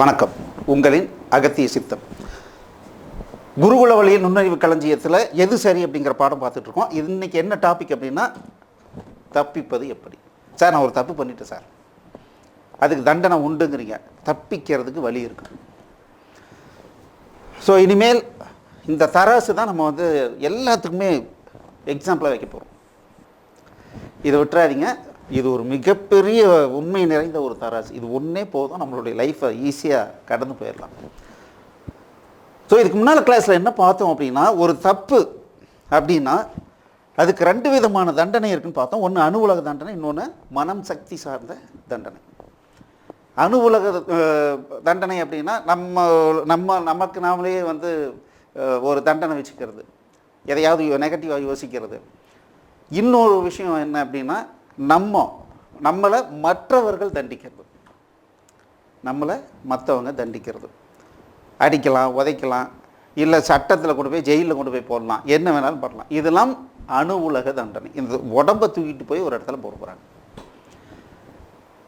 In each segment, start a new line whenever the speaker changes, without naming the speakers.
வணக்கம். உங்களின் அகத்திய சித்தம். குருகுல வழியின் நுண்ணறிவு களஞ்சியத்தில் எது சரி அப்படிங்கிற பாடம் பார்த்துட்ருக்கோம். இன்றைக்கி இது என்ன டாபிக் அப்படின்னா தப்பிப்பது எப்படி? சார் நான் ஒரு தப்பு பண்ணிட்டேன் சார். அதுக்கு தண்டனை உண்டுங்கிறீங்க. தப்பிக்கிறதுக்கு வழி இருக்கு. ஸோ இனிமேல் இந்த தராசு தான் நம்ம வந்து எல்லாத்துக்குமே எக்ஸாம்பிளாக வைக்க போகிறோம் இதை விட்டுறாதீங்க. இது ஒரு மிகப்பெரிய உண்மை நிறைந்த ஒரு தராசு. இது ஒன்றே போதும் நம்மளுடைய லைஃப்பை ஈஸியாக கடந்து போயிடலாம். ஸோ இதுக்கு முன்னால் கிளாஸில் என்ன பார்த்தோம் அப்படின்னா ஒரு தப்பு அப்படின்னா அதுக்கு ரெண்டு விதமான தண்டனை இருக்குன்னு பார்த்தோம். ஒன்று அணு உலக தண்டனை இன்னொன்று மனம் சக்தி சார்ந்த தண்டனை. அணு உலக தண்டனை அப்படின்னா நம்ம நம்ம நமக்கு நாமளே வந்து ஒரு தண்டனை வச்சுக்கிறது. எதையாவது நெகட்டிவாக யோசிக்கிறது. இன்னொரு விஷயம் என்ன அப்படின்னா நம்ம நம்மளை மற்றவர்கள் தண்டிக்கிறது. நம்மளை மற்றவங்க தண்டிக்கிறது. அடிக்கலாம் உதைக்கலாம் இல்லை சட்டத்தில் கொண்டு போய் ஜெயிலில் கொண்டு போய் போடலாம் என்ன வேணாலும் பண்ணலாம். இதெல்லாம் அணு உலக தண்டனை. இந்த உடம்பை தூக்கிட்டு போய் ஒரு இடத்துல போட போகிறாங்க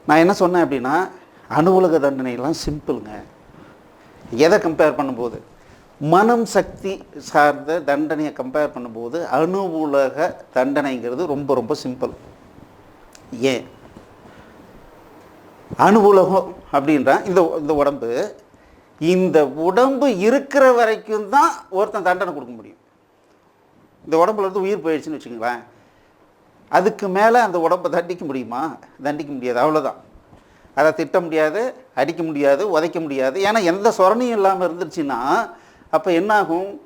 நான் என்ன சொன்னேன் அப்படின்னா அணு உலக தண்டனைலாம் சிம்பிளுங்க. எதை கம்பேர் பண்ணும்போது? மனம் சக்தி சார்ந்த தண்டனையை கம்பேர் பண்ணும்போது அணு உலக தண்டனைங்கிறது ரொம்ப ரொம்ப சிம்பிள். ஏன்? அனுபூலகம் அப்படின்றான். இந்த இந்த உடம்பு. இந்த உடம்பு இருக்கிற வரைக்கும் தான் ஒருத்தன் தண்டனை கொடுக்க முடியும். இந்த உடம்புல இருந்து உயிர் போயிடுச்சுன்னு வச்சுங்களேன் அதுக்கு மேலே அந்த உடம்பை தண்டிக்க முடியுமா? தண்டிக்க முடியாது. அவ்வளோதான் அதை திட்ட முடியாது அடிக்க முடியாது உதைக்க முடியாது. ஏன்னா எந்த சொரணையும் இல்லாமல் இருந்துருச்சுன்னா அப்போ என்னாகும்?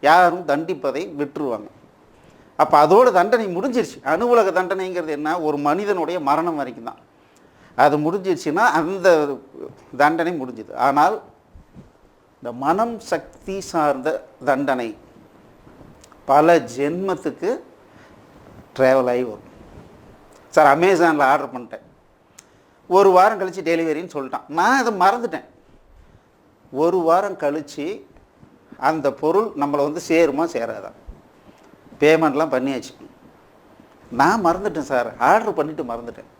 யாரும் தண்டிப்பதை விட்டுருவாங்க. அப்போ அதோட தண்டனை முடிஞ்சிருச்சு. அணு உலக தண்டனைங்கிறது என்ன? ஒரு மனிதனுடைய மரணம் வரைக்கும் தான் அது முடிஞ்சிருச்சுன்னா அந்த தண்டனை முடிஞ்சுது. ஆனால் இந்த மனம் சக்தி சார்ந்த தண்டனை பல ஜென்மத்துக்கு ட்ராவல் ஆகி வரும். சார் அமேசானில் ஆர்டர் பண்ணிட்டேன். ஒரு வாரம் கழித்து டெலிவரின்னு சொல்லிட்டான். நான் அதை மறந்துட்டேன். ஒரு வாரம் கழித்து அந்த பொருள் நம்மளை வந்து சேருமா சேராதா? பேமெண்ட்லாம் பண்ணியாச்சு. நான் மறந்துட்டேன் சார். ஆர்டர் பண்ணிவிட்டு மறந்துட்டேன்.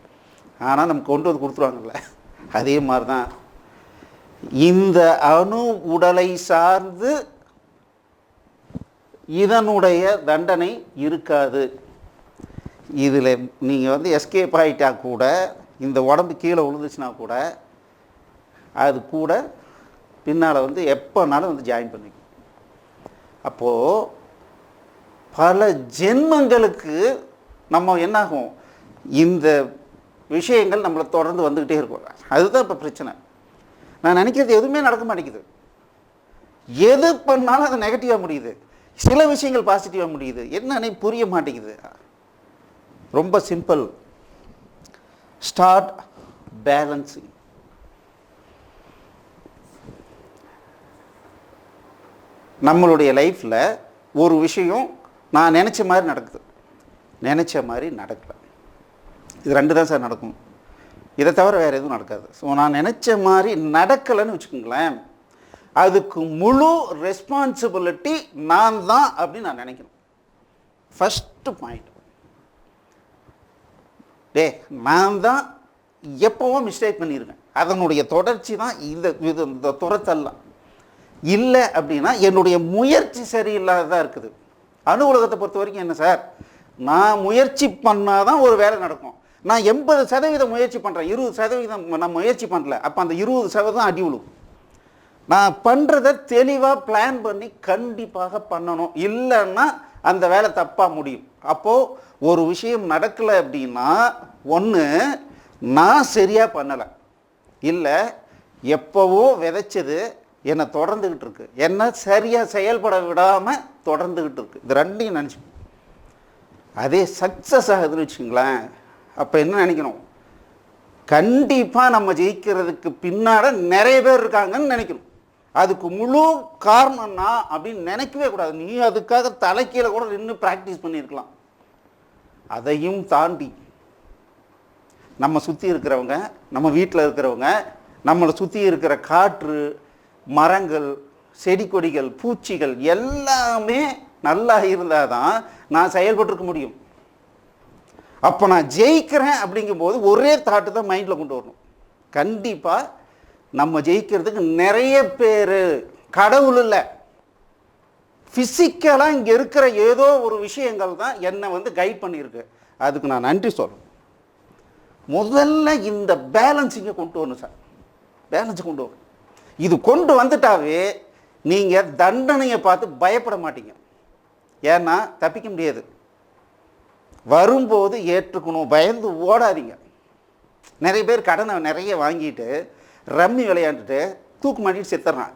ஆனால் நமக்கு கொண்டு வந்து கொடுத்துருவாங்கல்ல. அதே மாதிரி தான் இந்த அணு உடலை சார்ந்து இதனுடைய தண்டனை இருக்காது. இதில் நீங்கள் வந்து எஸ்கேப் ஆகிட்டா கூட இந்த உடம்பு கீழே விழுந்துச்சுன்னா கூட அது கூட பின்னால் வந்து எப்போனாலும் வந்து ஜாயின் பண்ணிக்கும். அப்போது பல ஜென்மங்களுக்கு நம்ம என்னாகும்? இந்த விஷயங்கள் நம்மளை தொடர்ந்து வந்துக்கிட்டே இருக்கும். அதுதான் இப்போ பிரச்சனை. நான் நினைக்கிறது எதுவுமே நடக்க மாட்டேங்குது. எது பண்ணாலும் அது நெகட்டிவாக முடியுது. சில விஷயங்கள் பாசிட்டிவாக முடியுது. என்னன்னு புரிய மாட்டேங்குது. ரொம்ப சிம்பிள் ஸ்டார்ட் பேலன்சிங் நம்மளுடைய லைஃப்பில் ஒரு விஷயம் நான் நினச்ச மாதிரி நடக்குது. நினச்ச மாதிரி நடக்கல. இது ரெண்டு தான் சார் நடக்கும். இதை தவிர வேறு எதுவும் நடக்காது. ஸோ நான் நினச்ச மாதிரி நடக்கலைன்னு வச்சுக்கோங்களேன். அதுக்கு முழு ரெஸ்பான்சிபிலிட்டி நான் தான் அப்படின்னு நான் நினைக்கணும். ஃபஸ்ட்டு பாயிண்ட் டே நான் தான் எப்போவும் மிஸ்டேக் பண்ணியிருக்கேன் அதனுடைய தொடர்ச்சி தான் இந்த இது இந்த துரத்தல்லாம் இல்லை அப்படின்னா என்னுடைய முயற்சி சரியில்லாததாக இருக்குது. அணு உலகத்தை பொறுத்த வரைக்கும் என்ன சார்? நான் முயற்சி பண்ணால் தான் ஒரு வேலை நடக்கும். நான் எண்பது சதவீதம் முயற்சி பண்ணுறேன் இருபது சதவீதம் நான் முயற்சி பண்ணல. அப்போ அந்த இருபது சதவீதம் அடி விழும் நான் பண்ணுறத தெளிவாக பிளான் பண்ணி கண்டிப்பாக பண்ணணும். இல்லைன்னா அந்த வேலை தப்பாக முடியும். அப்போது ஒரு விஷயம் நடக்கலை அப்படின்னா ஒன்று நான் சரியாக பண்ணலை. இல்லை எப்போவோ விதைச்சது என்னை தொடர்ந்துக்கிட்டு இருக்கு. என்ன சரியாக செயல்பட விடாமல் தொடர்ந்துக்கிட்டு இருக்குது இது ரெண்டையும் நினச்சி அதே சக்ஸஸ் ஆகுதுன்னு வச்சுங்களேன் அப்போ என்ன நினைக்கணும்? கண்டிப்பாக நம்ம ஜெயிக்கிறதுக்கு பின்னாட நிறைய பேர் இருக்காங்கன்னு நினைக்கணும். அதுக்கு முழு காரணம்னா அப்படின்னு நினைக்கவே கூடாது. நீ அதுக்காக தலைக்கீழ கூட நின்று ப்ராக்டிஸ் பண்ணியிருக்கலாம். அதையும் தாண்டி நம்ம சுற்றி இருக்கிறவங்க நம்ம வீட்டில் இருக்கிறவங்க நம்மளை சுற்றி இருக்கிற காற்று மரங்கள் செடி கொடிகள் பூச்சிகள் எல்லாமே நல்லா இருந்தால் தான் நான் செயல்பட்டுருக்க முடியும். அப்போ நான் ஜெயிக்கிறேன் அப்படிங்கும்போது ஒரே தாட்டு தான் மைண்டில் கொண்டு வரணும். கண்டிப்பாக நம்ம ஜெயிக்கிறதுக்கு நிறைய பேர் கடவுள் இல்லை. ஃபிசிக்கலாக இங்கே இருக்கிற ஏதோ ஒரு விஷயங்கள் தான் என்னை வந்து கைட் பண்ணியிருக்கு. அதுக்கு நான் நன்றி சொல்லணும். முதல்ல இந்த பேலன்ஸிங்கை கொண்டு வரணும் சார் பேலன்ஸ் கொண்டு வரணும். இது கொண்டு வந்துட்டாவே நீங்கள் தண்டனையை பார்த்து பயப்பட மாட்டீங்க. ஏன்னா தப்பிக்க முடியாது. வரும்போது ஏற்றுக்கணும் பயந்து ஓடாதீங்க. நிறைய பேர் கடனை நிறைய வாங்கிட்டு ரம்மி விளையாண்டுட்டு தூக்கு மாட்டிட்டு செத்துறான்.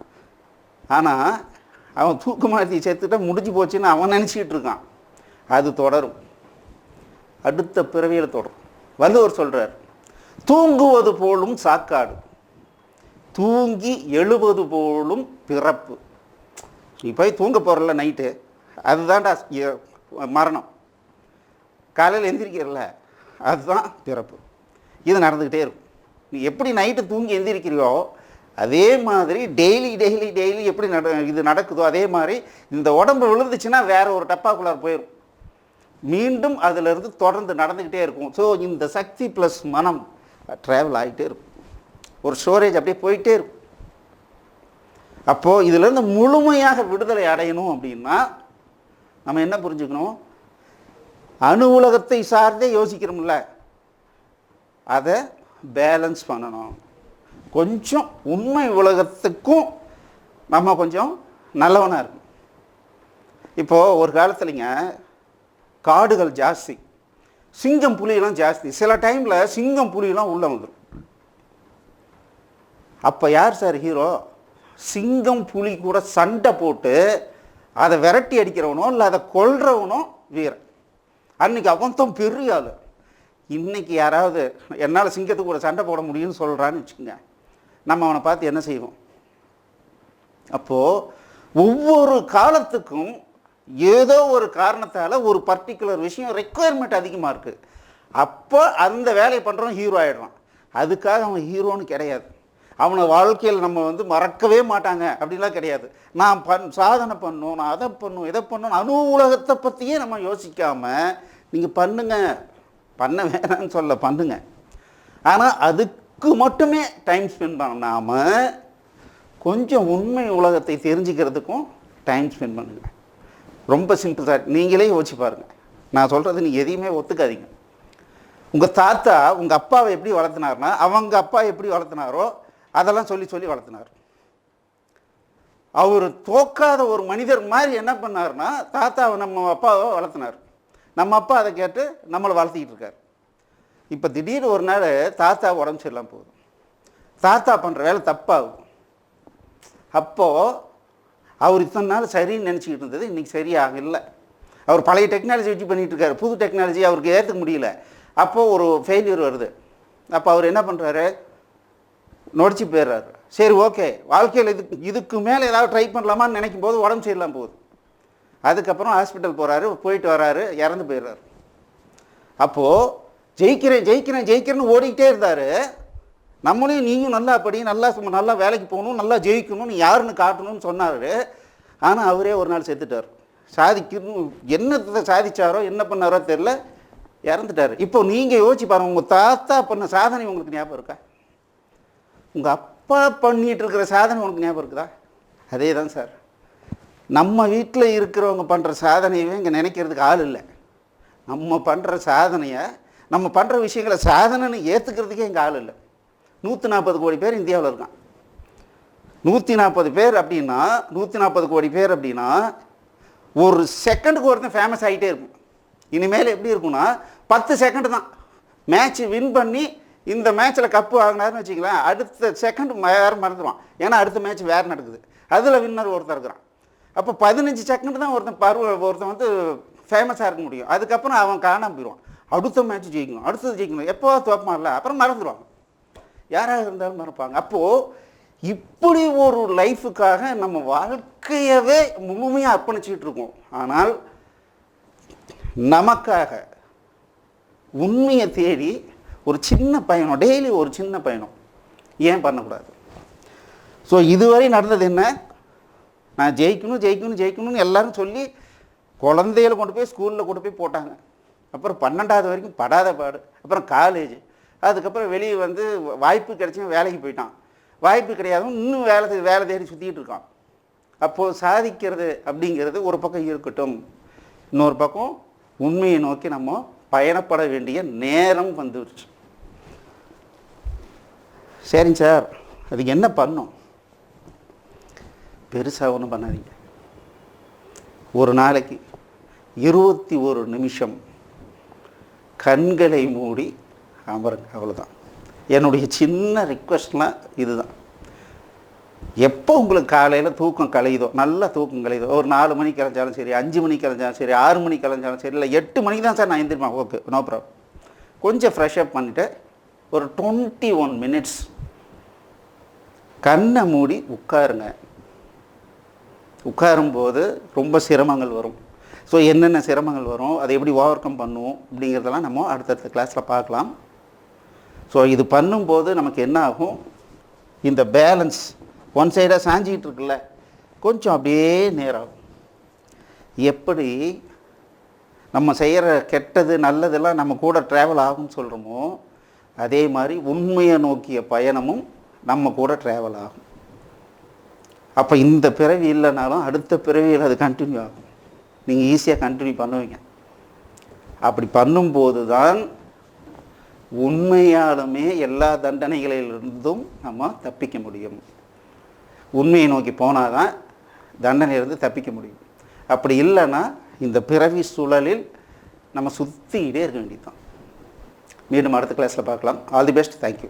ஆனால் அவன் தூக்கு மாட்டி செத்துட்டா முடிஞ்சு போச்சுன்னு அவன் நினச்சிக்கிட்டு இருக்கான். அது தொடரும். அடுத்த பிறவியில் தொடரும். வள்ளுவர் சொல்கிறார் தூங்குவது போலும் சாக்காடு. தூங்கி எழுவது போலும் பிறப்பு. நீ போய் தூங்க போகிறல நைட்டு அதுதான்டா மரணம். காலையில் எந்திரிக்கிறல்ல அதுதான் பிறப்பு. இது நடந்துக்கிட்டே இருக்கும். நீ எப்படி நைட்டு தூங்கி எந்திரிக்கிறியோ அதே மாதிரி டெய்லி டெய்லி டெய்லி எப்படி நட இது நடக்குதோ அதே மாதிரி இந்த உடம்பு விழுந்துச்சுன்னா வேறு ஒரு டப்பாக்குள்ளார் போயிடும் மீண்டும் அதிலிருந்து தொடர்ந்து நடந்துக்கிட்டே இருக்கும். ஸோ இந்த சக்தி ப்ளஸ் மனம் ட்ராவல் ஆகிட்டே இருக்கும். ஒரு ஸ்டோரேஜ் அப்படியே போயிட்டே இருக்கும். அப்போது இதிலேருந்து முழுமையாக விடுதலை அடையணும் அப்படின்னா நம்ம என்ன புரிஞ்சுக்கணும்? அணு உலகத்தை சார்ந்தே யோசிக்கிறோம்ல. அதை பேலன்ஸ் பண்ணணும். கொஞ்சம் உண்மை உலகத்துக்கும் நம்ம கொஞ்சம் நல்லவனாக இருக்கும் இப்போது ஒரு காலத்துலைங்க காடுகள் ஜாஸ்தி. சிங்கம் புலியெல்லாம் ஜாஸ்தி. சில டைமில் சிங்கம் புலியெல்லாம் உள்ளே வந்துடும் அப்போ யார் சார் ஹீரோ சிங்கம் புலி கூட சண்டை போட்டு அதை விரட்டி அடிக்கிறவனோ இல்லை அதை கொல்றவனோ வீரன். அன்னைக்கு அவன் தான் பெரிய ஆள். இன்னைக்கு யாராவது என்னால் சிங்கத்துக்கு கூட சண்டை போட முடியும்னு சொல்கிறான்னு வச்சுக்கோங்க. நம்ம அவனை பார்த்து என்ன செய்வோம்? அப்போது ஒவ்வொரு காலத்துக்கும் ஏதோ ஒரு காரணத்தால் ஒரு பர்டிகுலர் விஷயம் ரெக்குயர்மெண்ட் அதிகமாக இருக்குது அப்போ அந்த வேலையை பண்ணுறவன் ஹீரோ ஆகிடுறான் அதுக்காக அவன் ஹீரோன்னு கிடையாது. அவனை வாழ்க்கையில் நம்ம வந்து மறக்கவே மாட்டாங்க அப்படின்லாம் கிடையாது. நான் பண் சாதனை பண்ணும் நான் அதை பண்ணும் இதை பண்ணும் அணு உலகத்தை பற்றியே நம்ம யோசிக்காமல் நீங்கள் பண்ணுங்க. பண்ண வேணாம்னு சொல்ல பண்ணுங்க. ஆனால் அதுக்கு மட்டுமே டைம் ஸ்பெண்ட் பண்ணாமல் கொஞ்சம் உண்மை உலகத்தை தெரிஞ்சுக்கிறதுக்கும் டைம் ஸ்பெண்ட் பண்ணுங்க. ரொம்ப சிம்பிள் சார் நீங்களே யோசிச்சு பாருங்கள் நான் சொல்கிறது நீங்கள் எதையுமே ஒத்துக்காதீங்க. உங்கள் தாத்தா உங்கள் அப்பாவை எப்படி வளர்த்தினார்னா அவங்க அப்பா எப்படி வளர்த்துனாரோ அதெல்லாம் சொல்லி சொல்லி வளர்த்தினார். அவர் தோக்காத ஒரு மனிதர் மாதிரி என்ன பண்ணார்னா தாத்தாவை நம்ம அப்பாவை வளர்த்தினார். நம்ம அப்பா அதை கேட்டு நம்மளை வளர்த்திக்கிட்டு இருக்கார். இப்போ திடீர்னு ஒரு நாள் தாத்தா உடம்பு சரியில்லாம போதும் தாத்தா பண்ணுற வேலை தப்பாகும். அப்போது அவர் இத்தனை நாள் சரின்னு நினச்சிக்கிட்டு இருந்தது இன்றைக்கி சரியாக இல்லை. அவர் பழைய டெக்னாலஜி வச்சு பண்ணிகிட்டு இருக்காரு. புது டெக்னாலஜி அவருக்கு ஏற்றுக்க முடியல. அப்போது ஒரு ஃபெயிலியர் வருது. அப்போ அவர் என்ன பண்ணுறாரு நொடிச்சு போயிடுறாரு. சரி ஓகே. வாழ்க்கையில் இதுக்கு இதுக்கு மேலே ஏதாவது ட்ரை பண்ணலாமான்னு நினைக்கும் போது உடம்பு சரியில்லாம போகுது. அதுக்கப்புறம் ஹாஸ்பிட்டல் போகிறாரு போயிட்டு வராரு இறந்து போயிடுறாரு. அப்போது ஜெயிக்கிறேன் ஜெயிக்கிறேன் ஜெயிக்கிறேன்னு ஓடிக்கிட்டே இருந்தார். நம்மளையும் நீயும் நல்லா படி நல்லா சும்மா நல்லா வேலைக்கு போகணும் நல்லா ஜெயிக்கணும் நீ யாருன்னு காட்டணும்னு சொன்னார். ஆனால் அவரே ஒரு நாள் செத்துட்டார். சாதிக்கணும் என்னத்தை சாதிச்சாரோ என்ன பண்ணாரோ தெரில இறந்துட்டார். இப்போ நீங்கள் யோசிச்சு பாருங்கள் உங்கள் தாத்தா பண்ண சாதனை உங்களுக்கு ஞாபகம் இருக்கா? உங்கள் அப்பா பண்ணிட்டு இருக்கிற சாதனை உனக்கு ஞாபகம் இருக்குதா? அதே தான் சார். நம்ம வீட்டில் இருக்கிறவங்க பண்ணுற சாதனையவே இங்கே நினைக்கிறதுக்கு ஆள் இல்லை. நம்ம பண்ணுற சாதனையை நம்ம பண்ணுற விஷயங்களை சாதனைன்னு ஏற்றுக்கிறதுக்கே இங்கே ஆள் இல்லை. நூற்றி நாற்பது கோடி பேர் இந்தியாவில் இருக்கான். நூற்றி நாற்பது பேர் அப்படின்னா நூற்றி நாற்பது கோடி பேர் அப்படின்னா ஒரு செகண்டுக்கு ஒருத்தன் ஃபேமஸ் ஆகிட்டே இருக்கும். இனிமேல் எப்படி இருக்கும்னா பத்து செகண்டு தான். மேட்ச் வின் பண்ணி இந்த மேட்ச்சில் கப்பு வாங்கினாருன்னு வச்சுக்கலாம் அடுத்த செகண்ட் வேறு மறந்துடுவான் ஏன்னா அடுத்த மேட்ச் வேறு நடக்குது. அதில் வின்னர் ஒருத்தர் இருக்கிறான். அப்போ பதினஞ்சு செகண்ட் தான் ஒருத்தன் பருவ ஒருத்தன் வந்து ஃபேமஸாக இருக்க முடியும். அதுக்கப்புறம் அவன் காணாமல் போயிடுவான். அடுத்த மேட்ச் ஜெயிக்கணும் அடுத்தது ஜெயிக்கணும். எப்போ தோப்பான்ல அப்புறம் மறந்துடுவாங்க யாராக இருந்தாலும் மறப்பாங்க. அப்போது இப்படி ஒரு லைஃபுக்காக நம்ம வாழ்க்கையவே முழுமையாக அர்ப்பணிச்சுக்கிட்டு இருக்கோம். ஆனால் நமக்காக உண்மையை தேடி ஒரு சின்ன பயணம் டெய்லி ஒரு சின்ன பயணம். ஏன் பண்ணக்கூடாது? ஸோ இதுவரை நடந்தது என்ன? நான் ஜெயிக்கணும் ஜெயிக்கணும் ஜெயிக்கணும்னு எல்லாரும் சொல்லி குழந்தைகளை கொண்டு போய் ஸ்கூலில் கொண்டு போய் போட்டாங்க. அப்புறம் பன்னெண்டாவது வரைக்கும் படாத பாடு. அப்புறம் காலேஜ் அதுக்கப்புறம் வெளியே வந்து வாய்ப்பு கிடைச்சும் வேலைக்கு போயிட்டான். வாய்ப்பு கிடையாது இன்னும் வேலை வேலை தேடி சுற்றிட்டு இருக்கான். அப்போது சாதிக்கிறது அப்படிங்கிறது ஒரு பக்கம் இருக்கட்டும். இன்னொரு பக்கம் உண்மையை நோக்கி நம்ம பயணப்பட வேண்டிய நேரம் வந்துருச்சு. சரிங்க சார். அதுக்கு என்ன பண்ணும் பெருசாக ஒன்றும் பண்ணாதீங்க. ஒரு நாளைக்கு இருபத்தி ஒரு நிமிஷம் கண்களை மூடி அமருங்க. அவ்வளோதான் என்னுடைய சின்ன ரிக்வெஸ்ட்லாம் இதுதான். எப்போ உங்களுக்கு காலையில் தூக்கம் கலையுதோ நல்லா தூக்கம் கலையுதோ ஒரு நாலு மணிக்கு கலைஞ்சாலும் சரி அஞ்சு மணிக்கு கலைஞ்சாலும் சரி ஆறு மணிக்கு கலைஞ்சாலும் சரி இல்லை எட்டு மணிக்கு தான் சார் நான் எந்திரிப்பேன் ஓகே நோ ப்ராப்ளம் கொஞ்சம் ஃப்ரெஷ் அப் பண்ணிவிட்டு ஒரு டுவெண்ட்டி ஒன் மினிட்ஸ் கண்ணை மூடி உட்காருங்க. உட்காரும்போது ரொம்ப சிரமங்கள் வரும். ஸோ என்னென்ன சிரமங்கள் வரும்? அதை எப்படி ஓவர் கம் பண்ணுவோம்? அப்படிங்கிறதெல்லாம் நம்ம அடுத்தடுத்த கிளாஸில் பார்க்கலாம். ஸோ இது பண்ணும்போது நமக்கு என்ன ஆகும்? இந்த பேலன்ஸ் ஒன் சைடாக சாஞ்சிக்கிட்டு இருக்குல்ல கொஞ்சம் அப்படியே நேராகும். எப்படி நம்ம செய்கிற கெட்டது நல்லதெல்லாம் நம்ம கூட ட்ராவல் ஆகும்னு சொல்கிறோமோ அதே மாதிரி உண்மையை நோக்கிய பயணமும் நம்ம கூட ட்ராவல் ஆகும். அப்போ இந்த பிறவி இல்லைனாலும் அடுத்த பிறவியில் அது கண்டினியூ ஆகும். நீங்கள் ஈஸியாக கண்டினியூ பண்ணுவீங்க. அப்படி பண்ணும்போது தான் உண்மையாலுமே எல்லா தண்டனைகளிலிருந்தும் நம்ம தப்பிக்க முடியும். உண்மையை நோக்கி போனால் தான் தண்டனையிலிருந்து தப்பிக்க முடியும். அப்படி இல்லைன்னா இந்த பிறவி சூழலில் நம்ம சுற்றிக்கிட்டே இருக்க வேண்டியதுதான். மீண்டும் அடுத்த கிளாஸில் பார்க்கலாம். All the best thank you